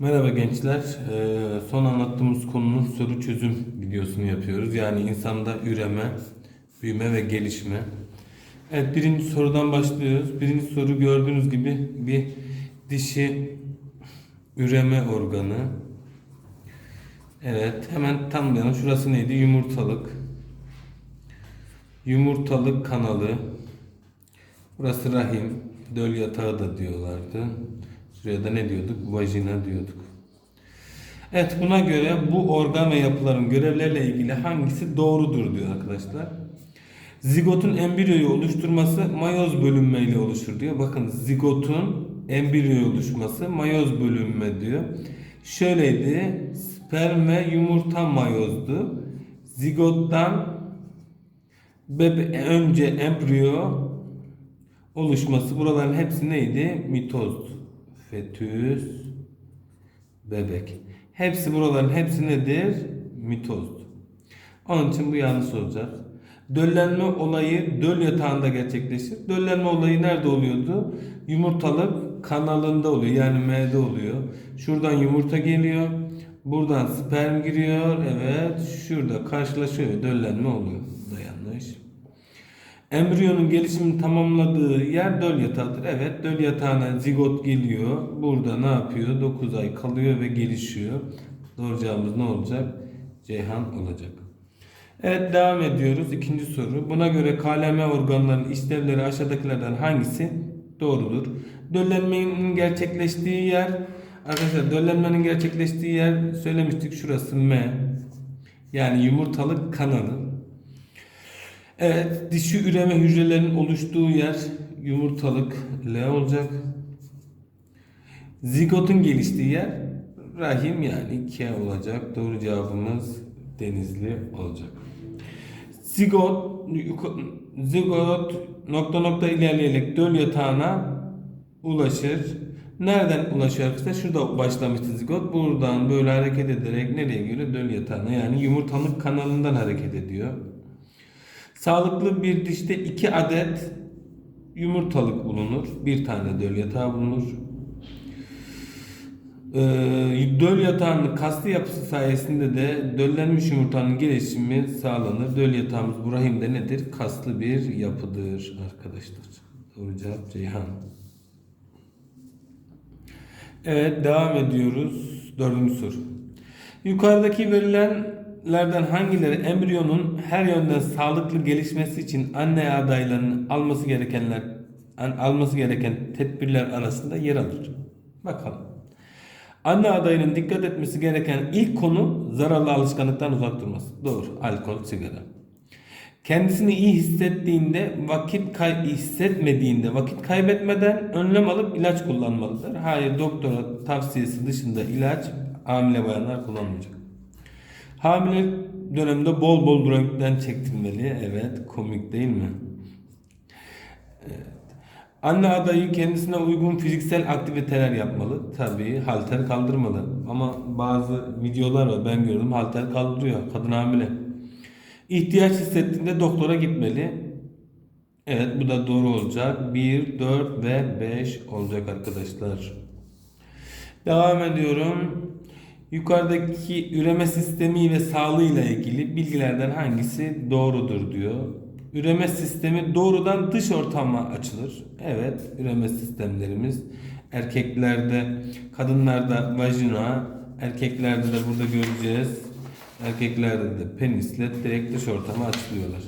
Merhaba gençler. Ee, son anlattığımız konunun soru çözüm videosunu yapıyoruz. Yani insanda üreme, büyüme ve gelişme. Evet birinci sorudan başlıyoruz. Birinci soru gördüğünüz gibi bir dişi üreme organı. Evet hemen tanımlayalım. Şurası neydi? Yumurtalık. Yumurtalık kanalı. Burası rahim. Döl yatağı da diyorlardı. Şuraya ne diyorduk? Vajina diyorduk. Evet buna göre bu organ ve yapıların görevleriyle ilgili hangisi doğrudur diyor arkadaşlar. Zigotun embriyoyu oluşturması mayoz bölünmeyle oluşur diyor. Bakın zigotun embriyoyu oluşması mayoz bölünme diyor. Şöyleydi. Sperm ve yumurta mayozdu. Zigottan bebe önce embriyo oluşması buraların hepsi neydi? Mitoz, fetüs, bebek. Hepsi buraların hepsi nedir? Mitozdu. Onun için bu yanlış olacak. Döllenme olayı döl yatağında gerçekleşir. Döllenme olayı nerede oluyordu? Yumurtalık kanalında oluyor. Yani M'de oluyor. Şuradan yumurta geliyor. Buradan sperm giriyor. Evet. Şurada karşılaşıyor. Döllenme oluyor. Da yanlış. Embriyonun gelişimini tamamladığı yer döl yatağıdır. Evet döl yatağına zigot geliyor. Burada ne yapıyor? 9 ay kalıyor ve gelişiyor. Doğru cevabımız ne olacak? Ceyhan olacak. Evet devam ediyoruz. İkinci soru. Buna göre KLM organlarının işlevleri aşağıdakilerden hangisi doğrudur? Döllenmenin gerçekleştiği yer arkadaşlar döllenmenin gerçekleştiği yer söylemiştik şurası M. Yani yumurtalık kanalı. Evet, dişi üreme hücrelerinin oluştuğu yer yumurtalık L olacak. Zigotun geliştiği yer rahim yani K olacak. Doğru cevabımız Denizli olacak. Zigot zigot nokta nokta ilerleyerek döl yatağına ulaşır. Nereden ulaşıyor arkadaşlar? Şurada başlamıştı zigot. Buradan böyle hareket ederek nereye geliyor? Döl yatağına yani yumurtalık kanalından hareket ediyor. Sağlıklı bir dişte iki adet yumurtalık bulunur. Bir tane döl yatağı bulunur. Ee, döl yatağının kaslı yapısı sayesinde de döllenmiş yumurtanın gelişimi sağlanır. Döl yatağımız bu nedir? Kaslı bir yapıdır arkadaşlar. Doğru cevap Ceyhan. Evet devam ediyoruz. Dördüncü soru. Yukarıdaki verilenlerden hangileri embriyonun her yönden sağlıklı gelişmesi için anne adaylarının alması gerekenler alması gereken tedbirler arasında yer alır? Bakalım. Anne adayının dikkat etmesi gereken ilk konu zararlı alışkanlıktan uzak durması. Doğru. Alkol, sigara. Kendisini iyi hissettiğinde, vakit kay hissetmediğinde, vakit kaybetmeden önlem alıp ilaç kullanmalıdır. Hayır, doktora tavsiyesi dışında ilaç hamile bayanlar kullanmayacak. Hamile dönemde bol bol röntgen çektirmeli. Evet, komik değil mi? Evet. Anne adayı kendisine uygun fiziksel aktiviteler yapmalı. Tabii halter kaldırmalı. Ama bazı videolar var ben gördüm halter kaldırıyor. Kadın hamile. İhtiyaç hissettiğinde doktora gitmeli. Evet bu da doğru olacak. 1, 4 ve 5 olacak arkadaşlar. Devam ediyorum. Yukarıdaki üreme sistemi ve sağlığıyla ilgili bilgilerden hangisi doğrudur diyor. Üreme sistemi doğrudan dış ortama açılır. Evet, üreme sistemlerimiz erkeklerde, kadınlarda vajina, erkeklerde de burada göreceğiz. Erkeklerde de penisle direkt dış ortama açılıyorlar.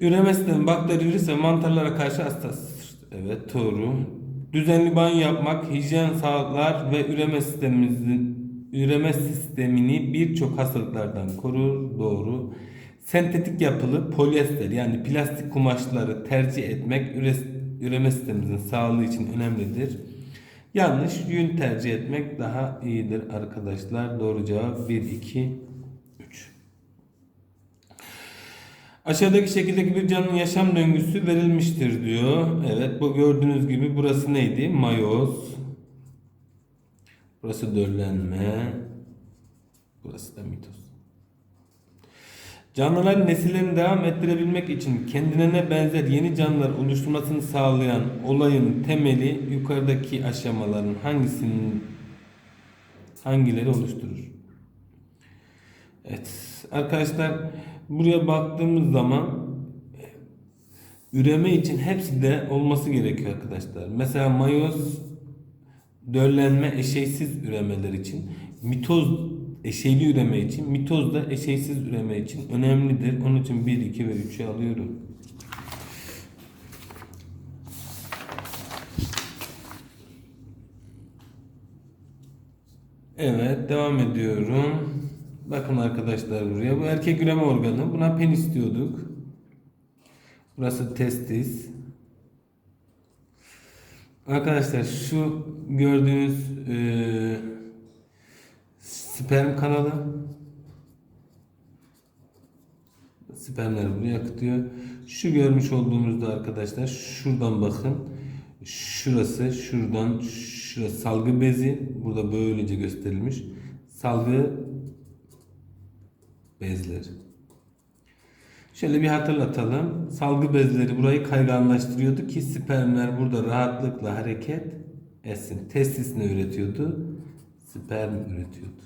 Üreme sistemi bakteri, virüs ve mantarlara karşı hassastır. Evet doğru. Düzenli banyo yapmak hijyen sağlar ve üreme sistemimizin üreme sistemini birçok hastalıklardan korur. Doğru. Sentetik yapılı polyester yani plastik kumaşları tercih etmek üre- üreme sistemimizin sağlığı için önemlidir. Yanlış yün tercih etmek daha iyidir arkadaşlar. Doğru cevap 1 2 Aşağıdaki şekildeki bir canlının yaşam döngüsü verilmiştir diyor. Evet bu gördüğünüz gibi burası neydi? Mayoz. Burası döllenme. Burası da mitoz. Canlıların nesillerini devam ettirebilmek için kendilerine benzer yeni canlılar oluşturmasını sağlayan olayın temeli yukarıdaki aşamaların hangisinin hangileri oluşturur? Evet arkadaşlar buraya baktığımız zaman üreme için hepsi de olması gerekiyor arkadaşlar. Mesela mayoz döllenme eşeysiz üremeler için, mitoz eşeyli üreme için, mitoz da eşeysiz üreme için önemlidir. Onun için 1, 2 ve 3'ü alıyorum. Evet, devam ediyorum. Bakın arkadaşlar buraya. Bu erkek üreme organı. Buna penis diyorduk. Burası testis. Arkadaşlar şu gördüğünüz eee sperm kanalı. Spermler buraya akıtıyor. Şu görmüş olduğumuzda arkadaşlar şuradan bakın. Şurası şuradan şurası salgı bezi. Burada böylece gösterilmiş. Salgı bezleri. Şöyle bir hatırlatalım. Salgı bezleri burayı kayganlaştırıyordu ki spermler burada rahatlıkla hareket etsin. Testis ne üretiyordu? Sperm üretiyordu.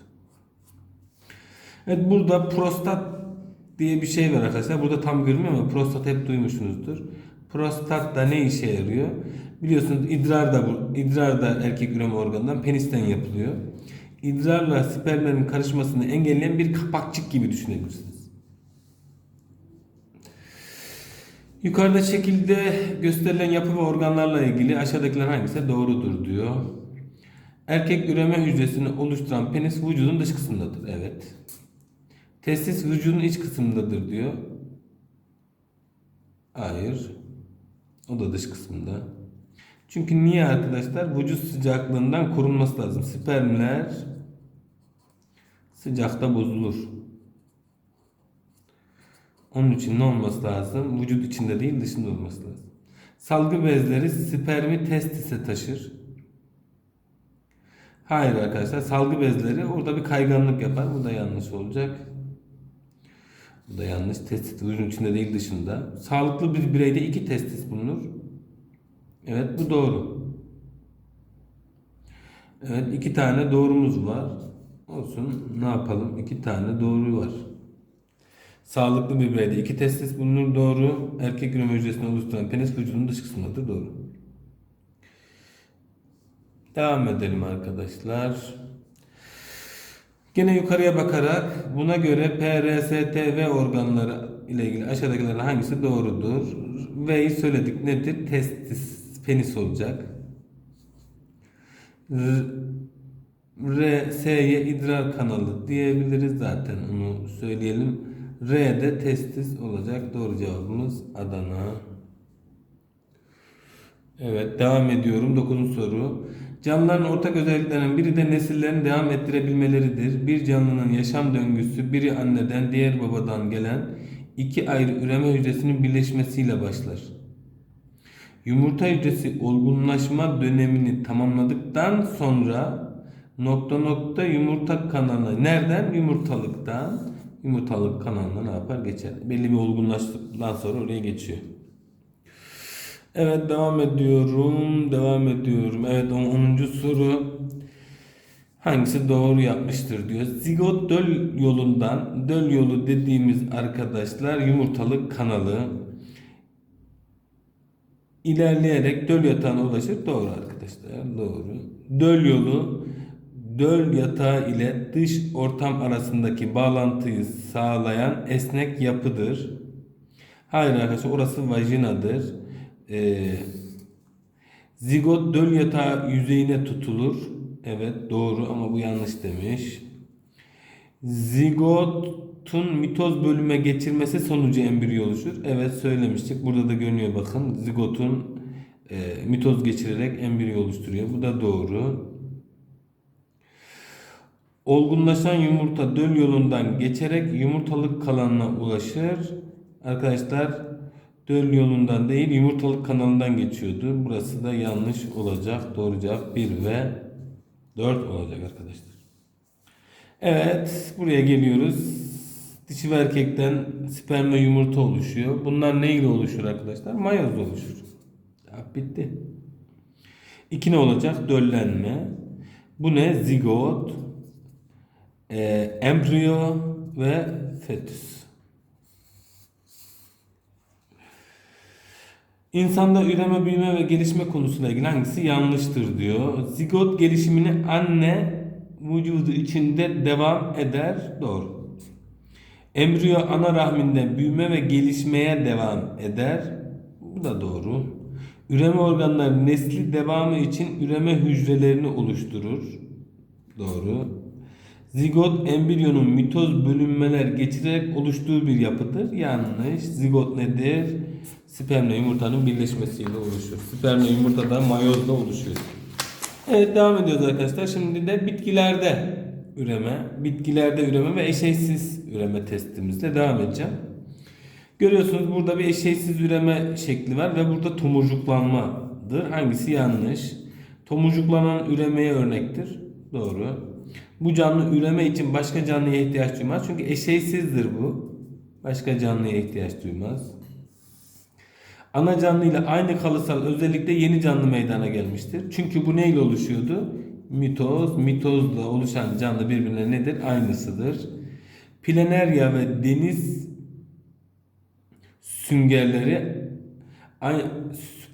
Evet burada prostat diye bir şey var arkadaşlar. Burada tam görünmüyor ama prostat hep duymuşsunuzdur. Prostat da ne işe yarıyor? Biliyorsunuz idrar da idrar da erkek üreme organından penisten yapılıyor. İdrarla spermlerin karışmasını engelleyen bir kapakçık gibi düşünebilirsiniz. Yukarıda şekilde gösterilen yapı ve organlarla ilgili aşağıdakiler hangisi doğrudur diyor. Erkek üreme hücresini oluşturan penis vücudun dış kısmındadır. Evet. Testis vücudun iç kısmındadır diyor. Hayır. O da dış kısmında. Çünkü niye arkadaşlar? Vücut sıcaklığından korunması lazım. Spermler sıcakta bozulur. Onun için ne olması lazım? Vücut içinde değil dışında olması lazım. Salgı bezleri spermi testise taşır. Hayır arkadaşlar salgı bezleri orada bir kayganlık yapar. Bu da yanlış olacak. Bu da yanlış. Testis vücudun içinde değil dışında. Sağlıklı bir bireyde iki testis bulunur. Evet bu doğru. Evet iki tane doğrumuz var. Olsun ne yapalım? İki tane doğru var. Sağlıklı bir bireyde iki testis bulunur doğru. Erkek üreme hücresini oluşturan penis vücudunun dış kısmındadır doğru. Devam edelim arkadaşlar. Gene yukarıya bakarak buna göre PRSTV organları ile ilgili aşağıdakilerden hangisi doğrudur? V'yi söyledik nedir? Testis, penis olacak. R, R S'ye idrar kanalı diyebiliriz zaten onu söyleyelim. R de testis olacak. Doğru cevabımız Adana. Evet devam ediyorum. 9. soru. Canlıların ortak özelliklerinden biri de nesillerini devam ettirebilmeleridir. Bir canlının yaşam döngüsü biri anneden diğer babadan gelen iki ayrı üreme hücresinin birleşmesiyle başlar. Yumurta hücresi olgunlaşma dönemini tamamladıktan sonra nokta nokta yumurta kanalına nereden? Yumurtalıktan yumurtalık kanalına ne yapar? Geçer. Belli bir olgunlaştıktan sonra oraya geçiyor. Evet devam ediyorum. Devam ediyorum. Evet 10. soru. Hangisi doğru yapmıştır diyor. Zigot döl yolundan, döl yolu dediğimiz arkadaşlar yumurtalık kanalı ilerleyerek döl yatağına ulaşır. Doğru arkadaşlar. Doğru. Döl yolu döl yatağı ile dış ortam arasındaki bağlantıyı sağlayan esnek yapıdır. Hayır arkadaşlar orası vajinadır. Ee, zigot döl yatağı yüzeyine tutulur. Evet doğru ama bu yanlış demiş. Zigotun mitoz bölüme geçirmesi sonucu embriyo oluşur. Evet söylemiştik. Burada da görünüyor bakın. Zigotun e, mitoz geçirerek embriyo oluşturuyor. Bu da doğru. Olgunlaşan yumurta döl yolundan geçerek yumurtalık kalanına ulaşır. Arkadaşlar döl yolundan değil yumurtalık kanalından geçiyordu. Burası da yanlış olacak. Doğru cevap 1 ve 4 olacak arkadaşlar. Evet buraya geliyoruz. Dişi ve erkekten sperm ve yumurta oluşuyor. Bunlar ne ile oluşur arkadaşlar? Mayozla oluşur. Ya bitti. İki ne olacak? Döllenme. Bu ne? Zigot, e, embriyo ve fetüs. İnsanda üreme, büyüme ve gelişme konusuyla ilgili hangisi yanlıştır diyor. Zigot gelişimini anne vücudu içinde devam eder. Doğru. Embriyo ana rahminde büyüme ve gelişmeye devam eder. Bu da doğru. Üreme organları nesli devamı için üreme hücrelerini oluşturur. Doğru. Zigot embriyonun mitoz bölünmeler geçirerek oluştuğu bir yapıdır. Yanlış. Zigot nedir? Spermle yumurtanın birleşmesiyle oluşur. Spermle yumurta da mayozla oluşuyor. Evet devam ediyoruz arkadaşlar. Şimdi de bitkilerde üreme, bitkilerde üreme ve eşeysiz üreme testimizle devam edeceğim. Görüyorsunuz burada bir eşeysiz üreme şekli var ve burada tomurcuklanmadır. Hangisi yanlış? Tomurcuklanan üremeye örnektir. Doğru. Bu canlı üreme için başka canlıya ihtiyaç duymaz. Çünkü eşeysizdir bu. Başka canlıya ihtiyaç duymaz. Ana canlı ile aynı kalıtsal özellikle yeni canlı meydana gelmiştir. Çünkü bu neyle oluşuyordu? Mitoz, mitozla oluşan canlı birbirine nedir? Aynısıdır. Planerya ve deniz süngerleri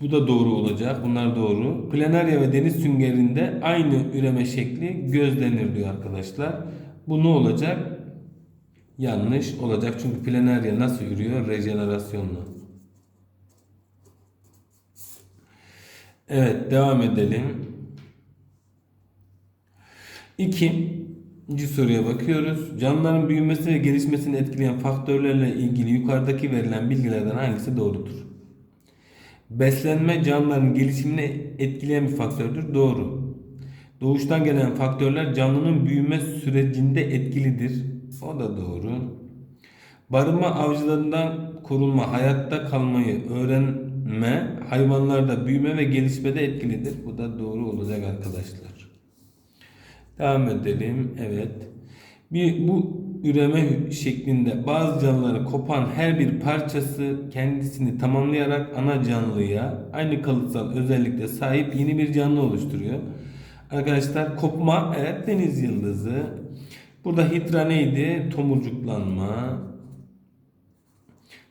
bu da doğru olacak. Bunlar doğru. Planerya ve deniz süngerinde aynı üreme şekli gözlenir diyor arkadaşlar. Bu ne olacak? Yanlış olacak. Çünkü planerya nasıl ürüyor? Rejenerasyonla. Evet devam edelim. İkinci soruya bakıyoruz. Canlıların büyümesi ve gelişmesini etkileyen faktörlerle ilgili yukarıdaki verilen bilgilerden hangisi doğrudur? Beslenme canlıların gelişimini etkileyen bir faktördür. Doğru. Doğuştan gelen faktörler canlının büyüme sürecinde etkilidir. O da doğru. Barınma avcılarından korunma, hayatta kalmayı öğrenme hayvanlarda büyüme ve gelişmede etkilidir. Bu da doğru olacak arkadaşlar. Devam edelim. Evet. Bir, bu üreme şeklinde bazı canlıları kopan her bir parçası kendisini tamamlayarak ana canlıya aynı kalıtsal özellikle sahip yeni bir canlı oluşturuyor. Arkadaşlar kopma evet deniz yıldızı. Burada hidra neydi? Tomurcuklanma.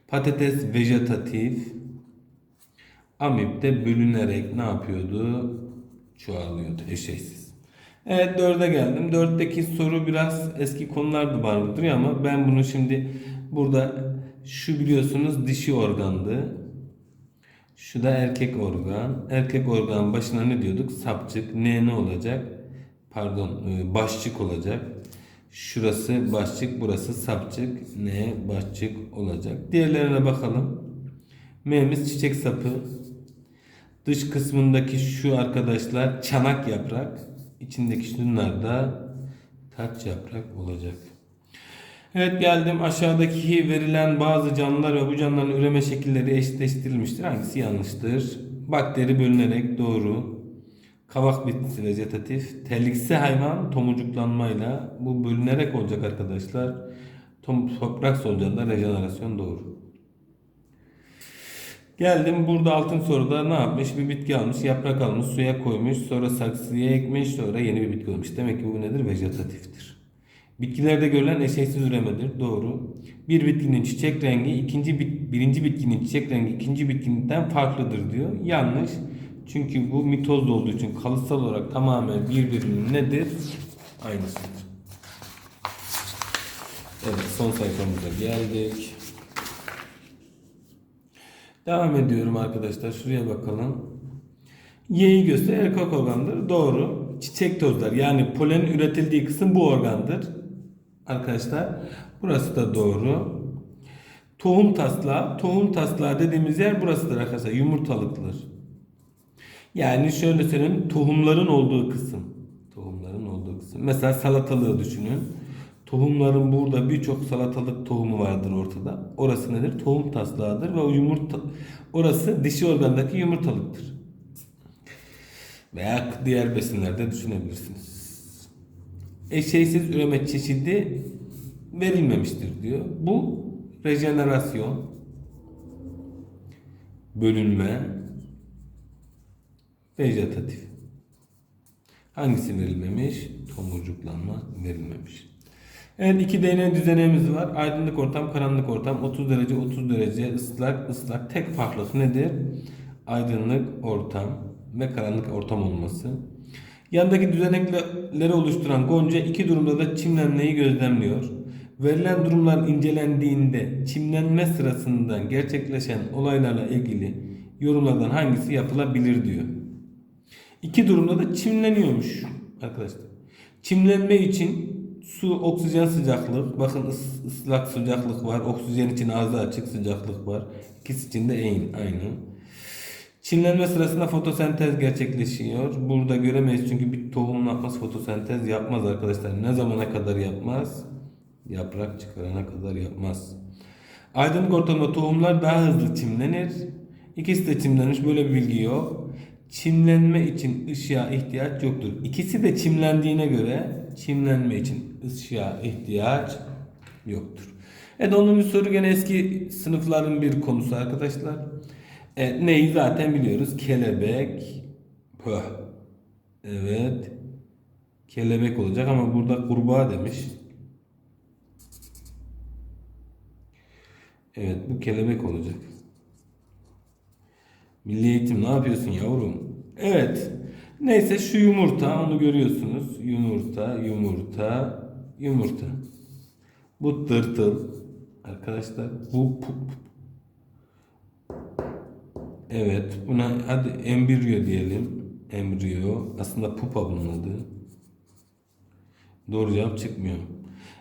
Patates vejetatif. Amip de bölünerek ne yapıyordu? Çoğalıyordu eşeğsiz. Evet dörde geldim. Dörtteki soru biraz eski konular da vardır ama ben bunu şimdi burada şu biliyorsunuz dişi organdı. Şu da erkek organ. Erkek organ başına ne diyorduk? Sapçık. Ne ne olacak? Pardon e, başçık olacak. Şurası başçık, burası sapçık. Ne başçık olacak. Diğerlerine bakalım. M'miz çiçek sapı. Dış kısmındaki şu arkadaşlar çanak yaprak. İçindeki şunlar da taç yaprak olacak. Evet geldim aşağıdaki verilen bazı canlılar ve bu canlıların üreme şekilleri eşitleştirilmiştir. Hangisi yanlıştır? Bakteri bölünerek doğru. Kavak bitkisi vegetatif. Terliksi hayvan tomurcuklanmayla bu bölünerek olacak arkadaşlar. Tom, toprak solucanında rejenerasyon doğru. Geldim burada altın soruda ne yapmış? Bir bitki almış, yaprak almış, suya koymuş, sonra saksıya ekmiş, sonra yeni bir bitki olmuş. Demek ki bu nedir? Vejetatiftir. Bitkilerde görülen eşeğsiz üremedir. Doğru. Bir bitkinin çiçek rengi ikinci bit, birinci bitkinin çiçek rengi ikinci bitkinden farklıdır diyor. Yanlış. Çünkü bu mitoz olduğu için kalıtsal olarak tamamen birbirinin nedir? Aynısıdır. Evet son sayfamıza geldik. Devam ediyorum arkadaşlar. Şuraya bakalım. Y'yi göster erkek organdır. Doğru. Çiçek tozlar yani polen üretildiği kısım bu organdır. Arkadaşlar burası da doğru. Tohum taslağı. Tohum taslağı dediğimiz yer burasıdır arkadaşlar. Yumurtalıktır. Yani şöyle söyleyeyim tohumların olduğu kısım. Tohumların olduğu kısım. Mesela salatalığı düşünün. Tohumların burada birçok salatalık tohumu vardır ortada. Orası nedir? Tohum taslağıdır ve o yumurta orası dişi organdaki yumurtalıktır. Veya diğer besinlerde düşünebilirsiniz. Eşeğsiz üreme çeşidi verilmemiştir diyor. Bu rejenerasyon, bölünme, vejetatif. Hangisi verilmemiş? Tomurcuklanma verilmemiş. Evet iki deney düzenimiz var. Aydınlık ortam, karanlık ortam, 30 derece, 30 derece, ıslak, ıslak. Tek farklısı nedir? Aydınlık ortam ve karanlık ortam olması. Yandaki düzenekleri oluşturan Gonca iki durumda da çimlenmeyi gözlemliyor. Verilen durumlar incelendiğinde çimlenme sırasında gerçekleşen olaylarla ilgili yorumlardan hangisi yapılabilir diyor. İki durumda da çimleniyormuş arkadaşlar. Çimlenme için su, oksijen sıcaklık, bakın ıs- ıslak sıcaklık var, oksijen için ağzı açık sıcaklık var. İkisi için de aynı. Çimlenme sırasında fotosentez gerçekleşiyor. Burada göremeyiz çünkü bir tohumun yapmaz fotosentez yapmaz arkadaşlar. Ne zamana kadar yapmaz? Yaprak çıkarana kadar yapmaz. Aydınlık ortamda tohumlar daha hızlı çimlenir. İkisi de çimlenmiş böyle bir bilgi yok. Çimlenme için ışığa ihtiyaç yoktur. İkisi de çimlendiğine göre çimlenme için ışığa ihtiyaç yoktur. Evet onun bir soru gene eski sınıfların bir konusu arkadaşlar. Evet, neyi zaten biliyoruz. Kelebek. Pöh. Evet. Kelebek olacak ama burada kurbağa demiş. Evet bu kelebek olacak. Milli eğitim ne yapıyorsun yavrum? Evet. Neyse şu yumurta onu görüyorsunuz. Yumurta, yumurta, yumurta. Bu tırtıl. Arkadaşlar bu pup. Evet buna hadi embriyo diyelim. Embriyo. Aslında pupa bunun adı. Doğru cevap çıkmıyor.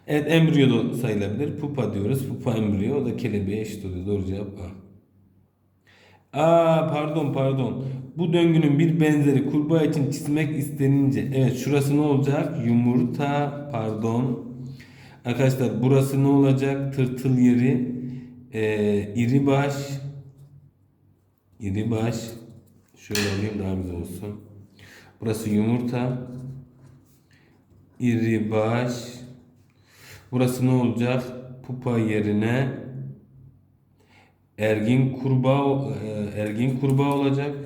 Evet embriyo da sayılabilir. Pupa diyoruz. Pupa embriyo. O da kelebeğe eşit oluyor. Doğru cevap A. Aa pardon pardon. Bu döngünün bir benzeri kurbağa için çizmek istenince evet şurası ne olacak? Yumurta pardon. Arkadaşlar burası ne olacak? Tırtıl yeri. Ee, iri baş. İri baş. Şöyle alayım daha güzel olsun. Burası yumurta. İri baş. Burası ne olacak? Pupa yerine ergin kurbağa e, ergin kurbağa olacak.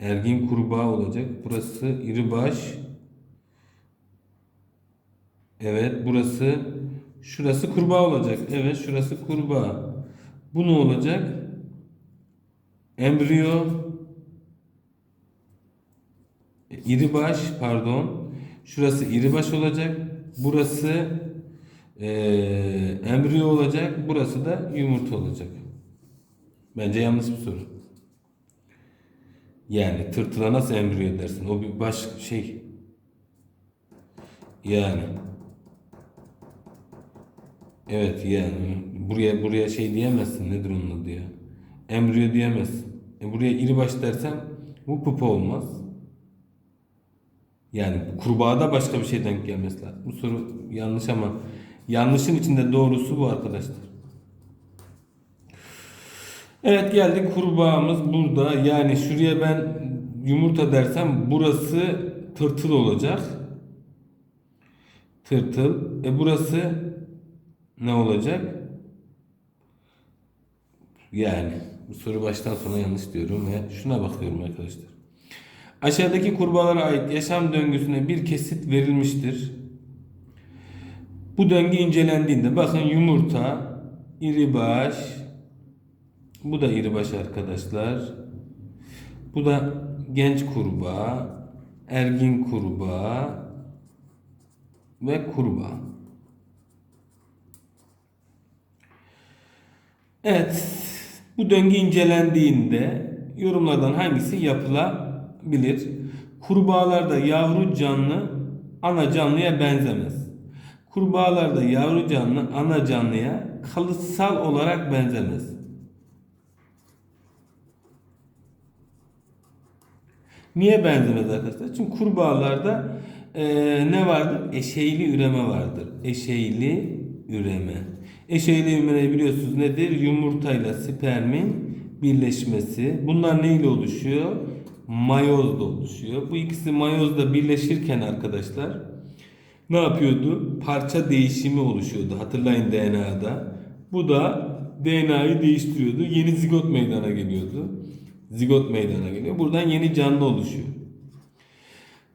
Ergin kurbağa olacak. Burası iri baş. Evet burası şurası kurbağa olacak. Evet şurası kurbağa. Bu ne olacak? Embriyo İri baş pardon. Şurası iri baş olacak. Burası eee embriyo olacak. Burası da yumurta olacak. Bence yanlış bir soru. Yani tırtıla nasıl embriyo dersin? O bir baş şey. Yani. Evet yani buraya buraya şey diyemezsin nedir onun adı ya? Embriyo diyemezsin. E buraya iri baş dersen bu pupa olmaz. Yani kurbağada başka bir şeyden gelmesi lazım. Bu soru yanlış ama yanlışın içinde doğrusu bu arkadaşlar. Evet geldik kurbağamız burada. Yani şuraya ben yumurta dersem burası tırtıl olacak. Tırtıl. E burası ne olacak? Yani bu soru baştan sona yanlış diyorum ve şuna bakıyorum arkadaşlar. Aşağıdaki kurbağalara ait yaşam döngüsüne bir kesit verilmiştir. Bu döngü incelendiğinde bakın yumurta, iri baş, bu da iri baş arkadaşlar. Bu da genç kurbağa, ergin kurbağa ve kurbağa. Evet, bu döngü incelendiğinde yorumlardan hangisi yapılabilir? Kurbağalarda yavru canlı ana canlıya benzemez. Kurbağalarda yavru canlı ana canlıya kalıtsal olarak benzemez. Niye benzemez arkadaşlar? Çünkü kurbağalarda eee, ne vardır? Eşeyli üreme vardır. Eşeyli üreme. Eşeyli üreme biliyorsunuz nedir? Yumurtayla spermin birleşmesi. Bunlar neyle oluşuyor? mayozla oluşuyor. Bu ikisi mayozla birleşirken arkadaşlar ne yapıyordu? Parça değişimi oluşuyordu. Hatırlayın DNA'da. Bu da DNA'yı değiştiriyordu. Yeni zigot meydana geliyordu. Zigot meydana geliyor. Buradan yeni canlı oluşuyor.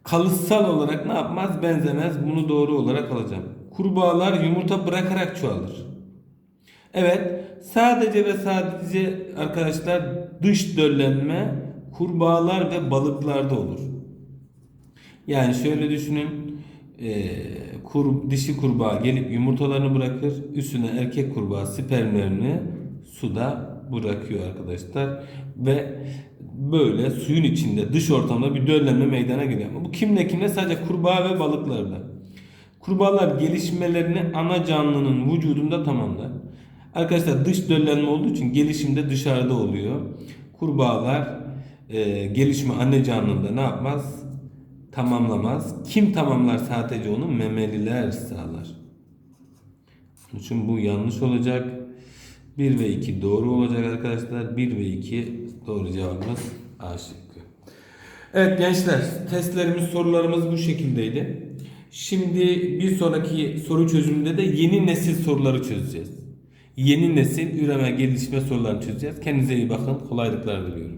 Kalıtsal olarak ne yapmaz? Benzemez. Bunu doğru olarak alacağım. Kurbağalar yumurta bırakarak çoğalır. Evet, sadece ve sadece arkadaşlar dış döllenme kurbağalar ve balıklarda olur. Yani şöyle düşünün. Eee, kur, dişi kurbağa gelip yumurtalarını bırakır. Üstüne erkek kurbağa spermlerini suda bırakıyor arkadaşlar. Ve böyle suyun içinde dış ortamda bir döllenme meydana geliyor. Bu kimle kimle sadece kurbağa ve balıklarda. Kurbağalar gelişmelerini ana canlının vücudunda tamamlar. Arkadaşlar dış döllenme olduğu için gelişim de dışarıda oluyor. Kurbağalar e, gelişimi anne canlında ne yapmaz? Tamamlamaz. Kim tamamlar sadece onu? Memeliler sağlar. Onun için bu yanlış olacak. 1 ve 2 doğru olacak arkadaşlar. 1 ve 2 doğru cevabımız A şıkkı. Evet gençler testlerimiz sorularımız bu şekildeydi. Şimdi bir sonraki soru çözümünde de yeni nesil soruları çözeceğiz. Yeni nesil üreme gelişme sorularını çözeceğiz. Kendinize iyi bakın. Kolaylıklar diliyorum.